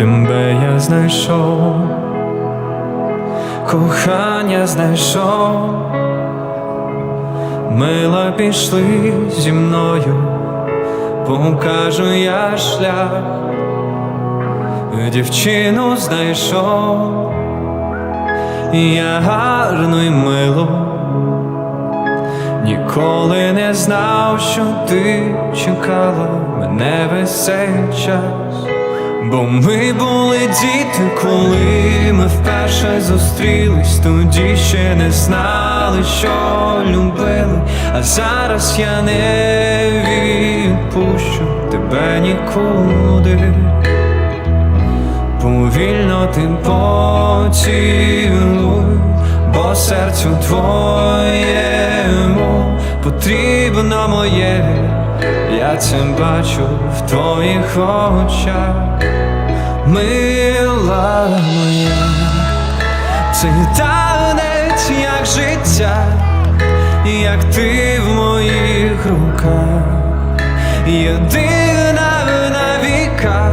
Тебе я знайшов, кохання знайшов, мила пішли зі мною, покажу я шлях, дівчину знайшов, я гарну й милу, ніколи не знав, що ти чекала мене весь цей час. Бо ми були діти, коли ми вперше зустрілись, тоді ще не знали, що любили, а зараз я не відпущу тебе нікуди. Повільно ти поцілуй, бо серцю твоєму потрібно моє, я це бачу в твоїх очах, мила моя, цей танець, як життя, як ти в моїх руках, єдина на віках.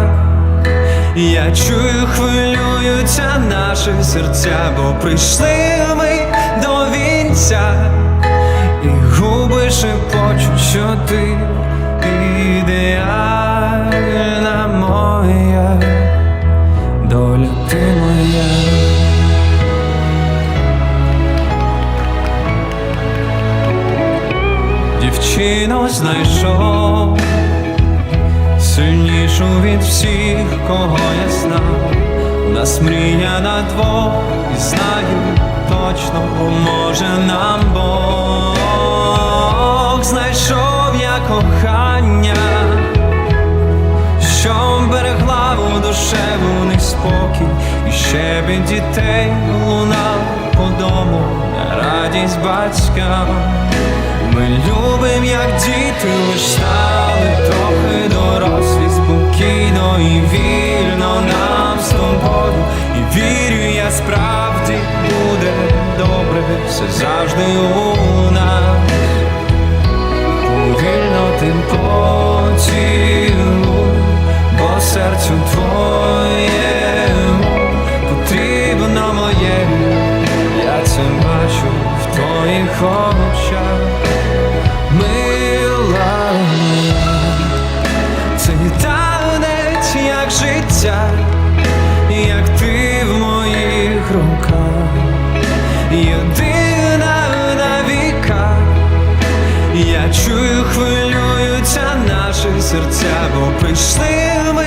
Я чую, хвилюються наші серця, бо прийшли ми до вінця, шепочуть, що ти ідеальна моя, доля ти моя. Дівчину знайшов сильнішу від всіх, кого я знав. У нас мрія на двох, і знаю точно поможе нам Бог. Душевний спокій, і щебет дітей лунав по дому радість батькам. Ми любим, як діти, лиш стали трохи дорослі, спокійно і вільно нам з тобою. І вірю, я справді буде добре, все завжди у нас. Як життя, як ти в моїх руках, єдина на віках. Я чую, хвилюються наші серця, бо прийшли ми